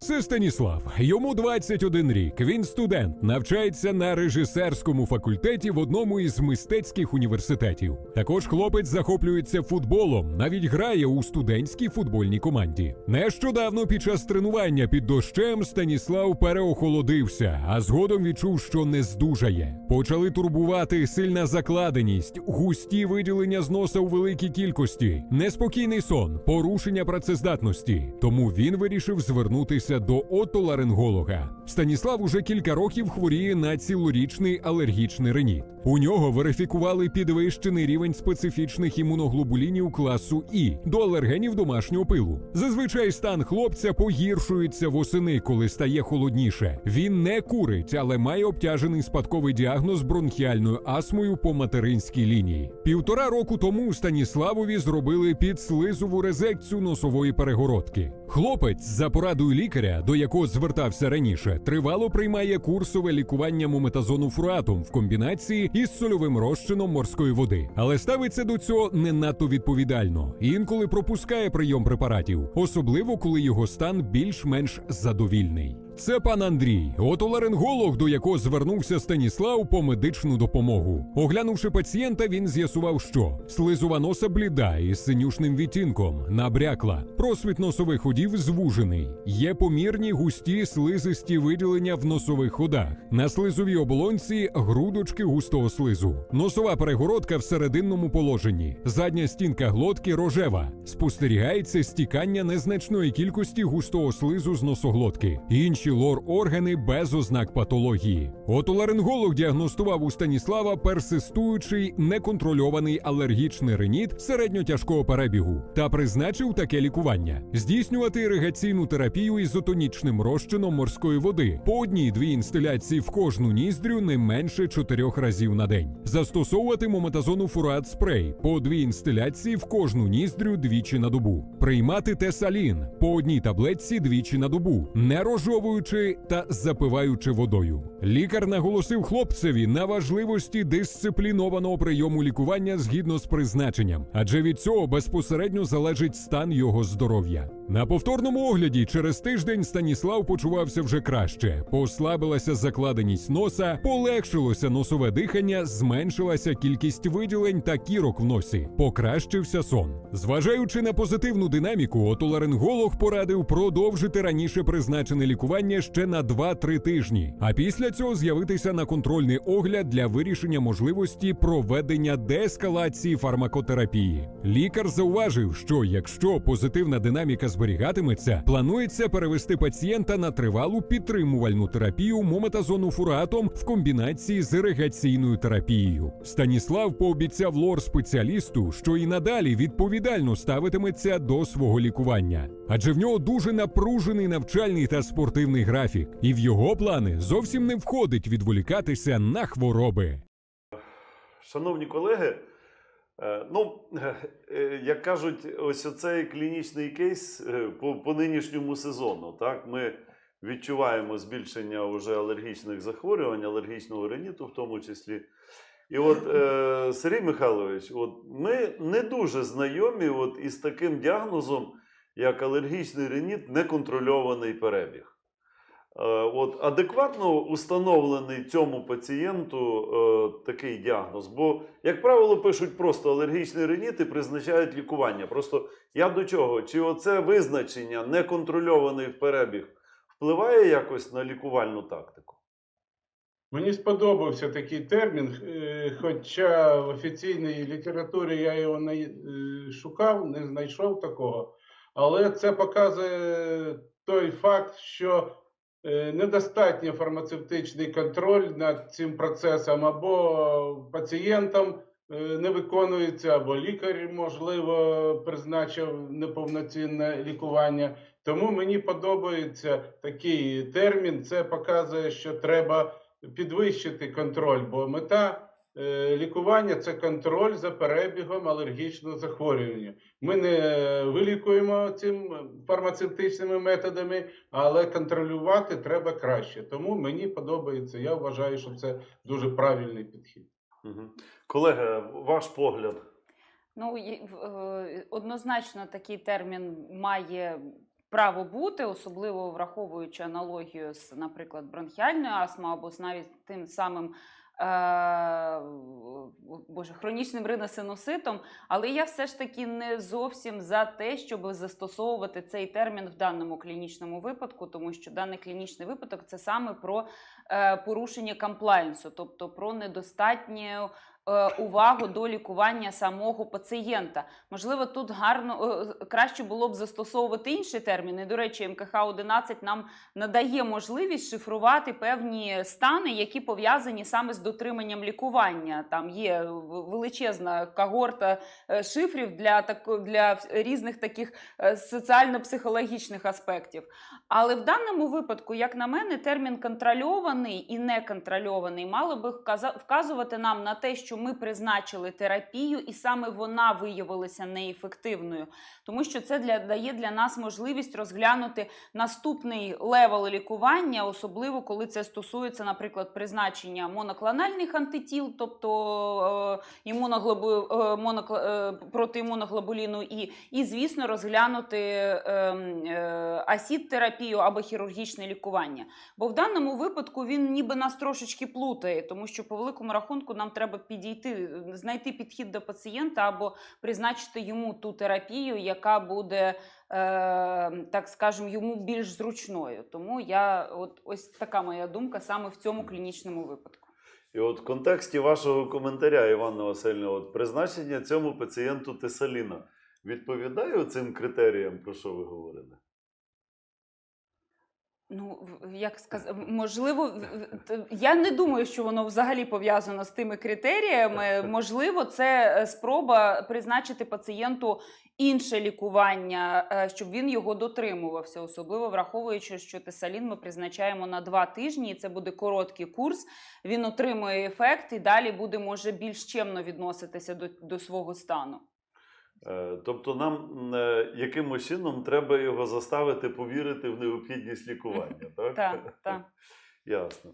Це Станіслав. Йому 21 рік. Він студент, навчається на режисерському факультеті в одному із мистецьких університетів. Також хлопець захоплюється футболом, навіть грає у студентській футбольній команді. Нещодавно під час тренування під дощем Станіслав переохолодився, а згодом відчув, що не здужає. Почали турбувати сильна закладеність, густі виділення з носа у великій кількості, неспокійний сон, порушення працездатності. Тому він вирішив звернутися до отоларинголога. Станіслав уже кілька років хворіє на цілорічний алергічний реніт. У нього верифікували підвищений рівень специфічних імуноглобулінів класу І до алергенів домашнього пилу. Зазвичай стан хлопця погіршується восени, коли стає холодніше. Він не курить, але має обтяжений спадковий діагноз бронхіальною астмою по материнській лінії. Півтора року тому Станіславові зробили підслизову резекцію носової перегородки. Хлопець за порадою лікаря, до якого звертався раніше, тривало приймає курсове лікування мометазону фуратом в комбінації із сольовим розчином морської води, але ставиться до цього не надто відповідально. Інколи пропускає прийом препаратів, особливо коли його стан більш-менш задовільний. Це пан Андрій, отоларинголог, до якого звернувся Станіслав по медичну допомогу. Оглянувши пацієнта, він з'ясував, що слизова носа бліда із синюшним відтінком, набрякла, просвіт носових ходів звужений, є помірні густі слизисті виділення в носових ходах. На слизовій оболонці грудочки густого слизу, носова перегородка в серединному положенні, задня стінка глотки рожева. Спостерігається стікання незначної кількості густого слизу з носоглотки. Інші лор-органи без ознак патології. Отоларинголог діагностував у Станіслава персистуючий неконтрольований алергічний реніт середньотяжкого перебігу та призначив таке лікування: здійснювати іригаційну терапію ізотонічним розчином морської води по одній-дві інстиляції в кожну ніздрю не менше чотирьох разів на день. Застосовувати мометазону фурат спрей по дві інстиляції в кожну ніздрю двічі на добу. Приймати тесалін по одній таблетці двічі на добу, не розжовуючи та запиваючи водою. Лікар наголосив хлопцеві на важливості дисциплінованого прийому лікування згідно з призначенням, адже від цього безпосередньо залежить стан його здоров'я. На повторному огляді через тиждень Станіслав почувався вже краще. Послабилася закладеність носа, полегшилося носове дихання, зменшилася кількість виділень та кірок в носі, покращився сон. Зважаючи на позитивну динаміку, отоларинголог порадив продовжити раніше призначене лікування ще на 2-3 тижні, а після цього з'явитися на контрольний огляд для вирішення можливості проведення деескалації фармакотерапії. Лікар зауважив, що якщо позитивна динаміка зберігатиметься, планується перевести пацієнта на тривалу підтримувальну терапію мометазону фуратом в комбінації з іригаційною терапією. Станіслав пообіцяв лор-спеціалісту, що і надалі відповідально ставитиметься до свого лікування, адже в нього дуже напружений навчальний та спортивний графік, і в його плани зовсім не входить відволікатися на хвороби. Шановні колеги, е, ну, е, як кажуть, ось оцей клінічний кейс е, по, по нинішньому сезону. Так, ми відчуваємо збільшення вже алергічних захворювань, алергічного риніту в тому числі. І от е, Сергій Михайлович, от ми не дуже знайомі от із таким діагнозом, як алергічний реніт, неконтрольований перебіг. Е, От адекватно установлений цьому пацієнту е, такий діагноз. Бо, як правило, пишуть просто алергічний реніт і призначають лікування. Просто я до чого? Чи оце визначення неконтрольований перебіг впливає якось на лікувальну тактику? Мені сподобався такий термін, е, хоча в офіційній літературі я його не е, шукав, не знайшов такого. Але це показує той факт, що е, недостатньо фармацевтичний контроль над цим процесом, або пацієнтом е, не виконується, або лікар, можливо, призначив неповноцінне лікування. Тому мені подобається такий термін. Це показує, що треба підвищити контроль, бо мета лікування це контроль за перебігом алергічного захворювання. Ми не вилікуємо цим фармацевтичними методами, але контролювати треба краще. Тому мені подобається. Я вважаю, що це дуже правильний підхід. Угу. Колеги, ваш погляд. Ну, в- е, однозначно такий термін має право бути, особливо враховуючи аналогію з, наприклад, бронхіальною астмою або з навіть тим самим. Е, Боже, хронічним риносинуситом, але я все ж таки не зовсім за те, щоб застосовувати цей термін в даному клінічному випадку, тому що даний клінічний випадок це саме про е, порушення комплаєнсу, тобто про недостатню увагу до лікування самого пацієнта. Можливо, тут гарно е, краще було б застосовувати інші терміни. До речі, МКХ 11 нам надає можливість шифрувати певні стани, які пов'язані саме з дотриманням лікування. Там є величезна когорта е, шифрів для тако- для різних таких е, соціально-психологічних аспектів. Але в даному випадку, як на мене, термін контрольований і неконтрольований мало би вказувати нам на те, що ми призначили терапію, і саме вона виявилася неефективною, тому що це для дає для нас можливість розглянути наступний левел лікування, особливо коли це стосується, наприклад, призначення моноклональних антитіл, тобто е, імуноглобу, е, монокл- е, проти імуноглобуліну І, і, звісно, розглянути е, е, асід-терапію або хірургічне лікування. Бо в даному випадку він ніби нас трошечки плутає, тому що по великому рахунку нам треба підійти, знайти підхід до пацієнта або призначити йому ту терапію, яка буде, е, так скажемо, йому більш зручною. Тому я от ось така моя думка саме в цьому клінічному випадку. І от в контексті вашого коментаря, Івана Васильівна, от призначення цьому пацієнту тесаліна відповідає цим критеріям, про що ви говорили? Ну, як сказати, можливо, в- в- т- я не думаю, що воно взагалі пов'язано з тими критеріями. Можливо, це е, спроба призначити пацієнту інше лікування, е, щоб він його дотримувався, особливо враховуючи, що тесалін ми призначаємо на два тижні, і це буде короткий курс. Він отримує ефект і далі буде може більш чемно відноситися до, до свого стану. Е, Тобто нам е, якимось чином треба його заставити повірити в необхідність лікування, так? Так, так. Ясно.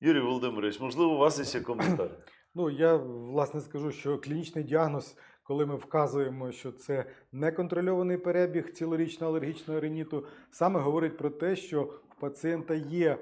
Юрій Володимирович, можливо, у вас ще коментар? Ну, я власне скажу, що клінічний діагноз, коли ми вказуємо, що це неконтрольований перебіг цілорічного алергічного риніту, саме говорить про те, що в пацієнта є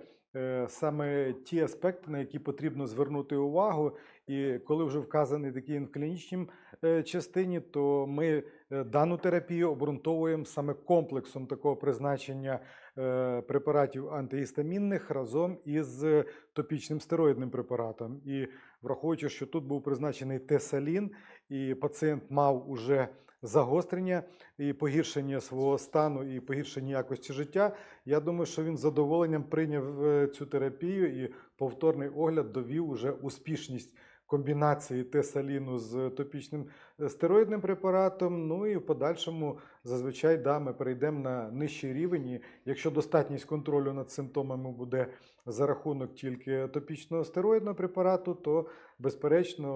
саме ті аспекти, на які потрібно звернути увагу. І коли вже вказаний такий клінічній е, частині, то ми е, дану терапію обґрунтовуємо саме комплексом такого призначення е, препаратів антигістамінних разом із е, топічним стероїдним препаратом. І враховуючи, що тут був призначений тесалін, і пацієнт мав уже загострення і погіршення свого стану і погіршення якості життя, я думаю, що він з задоволенням прийняв е, цю терапію і повторний огляд довів уже успішність комбінації тесаліну з топічним е, стероїдним препаратом. Ну і в подальшому зазвичай да, ми перейдемо на нижчий рівень. І якщо достатність контролю над симптомами буде за рахунок тільки топічного стероїдного препарату, то безперечно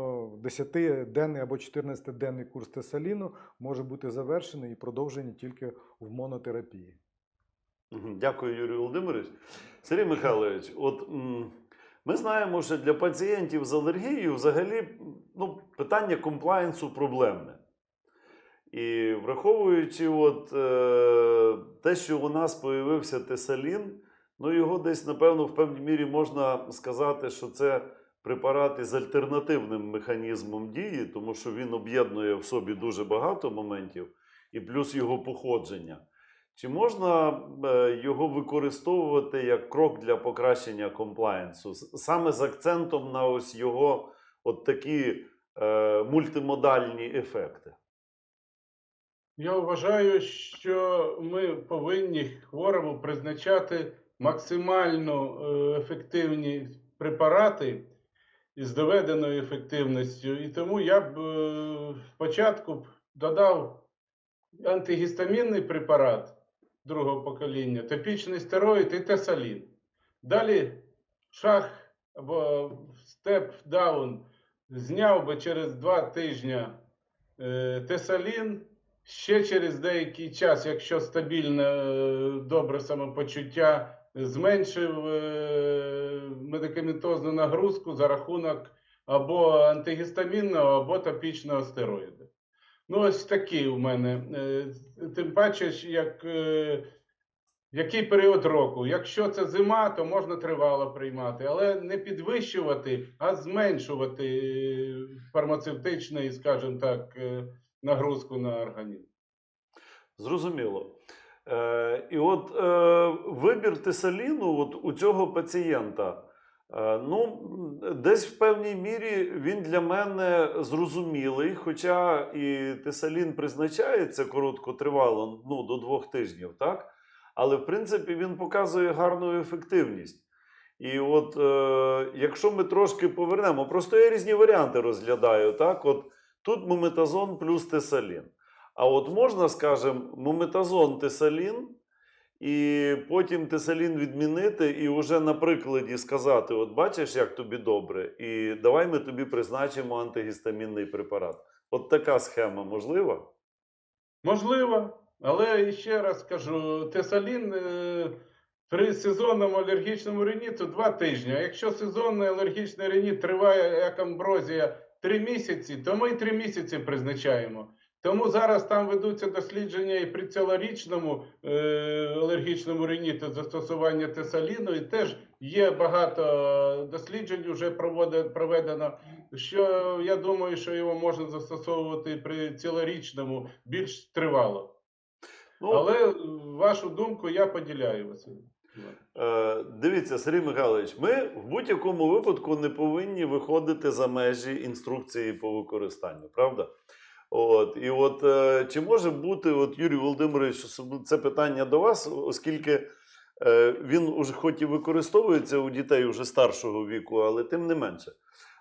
10-денний або 14-денний курс тесаліну може бути завершений і продовжений тільки в монотерапії. Дякую, Юрій Володимирович. Сергій Михайлович, от ми знаємо, що для пацієнтів з алергією взагалі ну, питання комплаєнсу проблемне. І враховуючи от, е, те, що у нас появився тесалін, ну його десь, напевно, в певній мірі можна сказати, що це препарат із альтернативним механізмом дії, тому що він об'єднує в собі дуже багато моментів, і плюс його походження. Чи можна е, його використовувати як крок для покращення комплаєнсу? Саме з акцентом на ось його от такі е, мультимодальні ефекти? Я вважаю, що ми повинні хворому призначати максимально е, ефективні препарати із доведеною ефективністю. І тому я б е, спочатку б додав антигістамінний препарат другого покоління, топічний стероїд і тесалін. Далі шаг або степ-даун зняв би через два тижні е, тесалін. Ще через деякий час, якщо стабільне е, добре самопочуття, зменшив е, медикаментозну нагрузку за рахунок або антигістамінного, або топічного стероїду. Ну, ось такі у мене. Е, Тим паче, як е, який період року. Якщо це зима, то можна тривало приймати, але не підвищувати, а зменшувати е, фармацевтичний, скажімо так, нагрузку на організм. Зрозуміло. Е, і от е, вибір тесаліну от у цього пацієнта, ну, десь в певній мірі він для мене зрозумілий, хоча і тесалін призначається короткотривало, ну, до двох тижнів, так? Але в принципі він показує гарну ефективність. І от е, якщо ми трошки повернемо, просто я різні варіанти розглядаю, так? От тут мометазон плюс тесалін. А от можна, скажімо, мометазон тесалін, і потім тесалін відмінити, і вже на прикладі сказати: от бачиш, як тобі добре, і давай ми тобі призначимо антигістамінний препарат. От така схема можлива? Можливо, але ще раз кажу, тесалін е, при сезонному алергічному риніту два тижні. А якщо сезонний алергічний реніт триває як амброзія три місяці, то ми три місяці призначаємо. Тому зараз там ведуться дослідження і при цілорічному е, алергічному риніту застосування тесаліну, і теж є багато досліджень вже проведено. Що я думаю, що його можна застосовувати при цілорічному більш тривало. Ну, Але вашу думку я поділяю, Василь. Е, дивіться, Сергій Михайлович, ми в будь-якому випадку не повинні виходити за межі інструкції по використанню, правда? От, і от е, чи може бути, от Юрій Володимирович, це питання до вас, оскільки е, він уже хоч і використовується у дітей уже старшого віку, але тим не менше.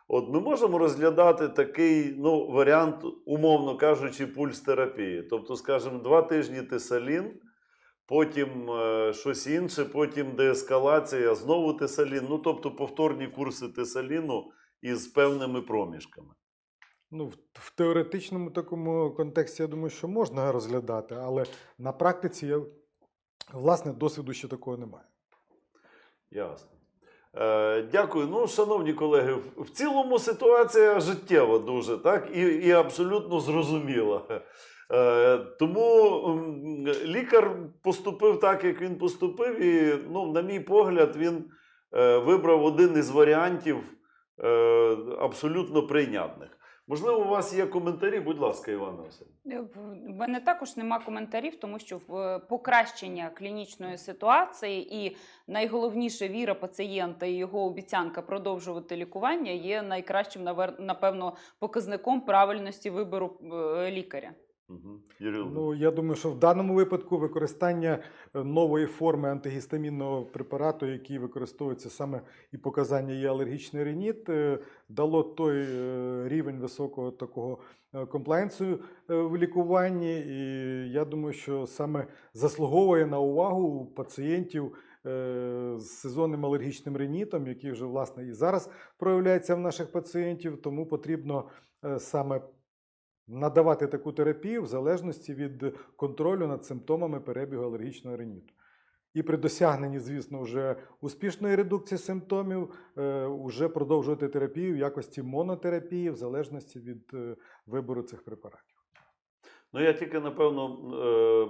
От ми можемо розглядати такий ну, варіант, умовно кажучи, пульс терапії. Тобто, скажімо, два тижні тесалін, потім е, щось інше, потім деескалація, знову тесалін. Ну, тобто повторні курси тесаліну із певними проміжками. Ну, в, в теоретичному такому контексті я думаю, що можна розглядати, але на практиці я, власне досвіду ще такого немає. Ясно. Е, дякую. Ну, шановні колеги, в- цілому ситуація життєва дуже, так? І, і абсолютно зрозуміла. Е, тому лікар поступив так, як він поступив, і, ну, на мій погляд, він е, вибрав один із варіантів е, абсолютно прийнятних. Можливо, у вас є коментарі, будь ласка, Івана Васильівна. Е, В мене також нема коментарів, тому що в е, покращення клінічної ситуації і найголовніше віра пацієнта і його обіцянка продовжувати лікування є найкращим напевно показником правильності вибору е, лікаря. Угу. Ну, я думаю, що в даному випадку використання е, нової форми антигістамінного препарату, який використовується саме і показання є алергічний реніт, е, дало той е, рівень високого такого комплаєнсу в лікуванні. І я думаю, що саме заслуговує на увагу у пацієнтів з сезонним алергічним ренітом, який вже власне і зараз проявляється в наших пацієнтів, тому потрібно саме надавати таку терапію в залежності від контролю над симптомами перебігу алергічного риніту. І при досягненні, звісно, вже успішної редукції симптомів, е, вже продовжувати терапію в якості монотерапії в залежності від е, вибору цих препаратів. Ну, я тільки, напевно, е,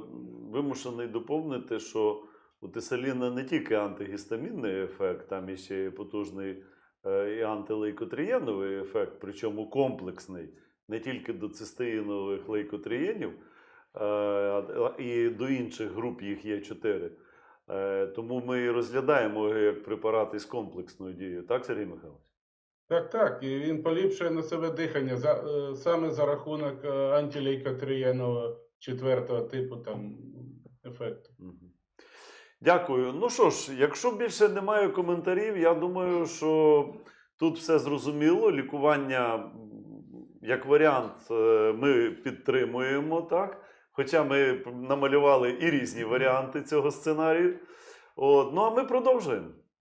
вимушений доповнити, що у тесаліна не тільки антигістамінний ефект, там іще потужний е, і антилейкотрієновий ефект, причому комплексний, не тільки до цистеїнових лейкотрієнів, е, і до інших груп їх є чотири. Е, Тому ми розглядаємо його як препарат із комплексною дією. Так, Сергій Михайлович? Так, так, і він поліпшує на себе дихання за, е, саме за рахунок антилейкотрієнового четвертого типу там ефекту. Дякую. Ну що ж, якщо більше немає коментарів, я думаю, що тут все зрозуміло. Лікування як варіант е, ми підтримуємо, так? Хоча ми намалювали і різні варіанти цього сценарію. От, ну а ми продовжуємо.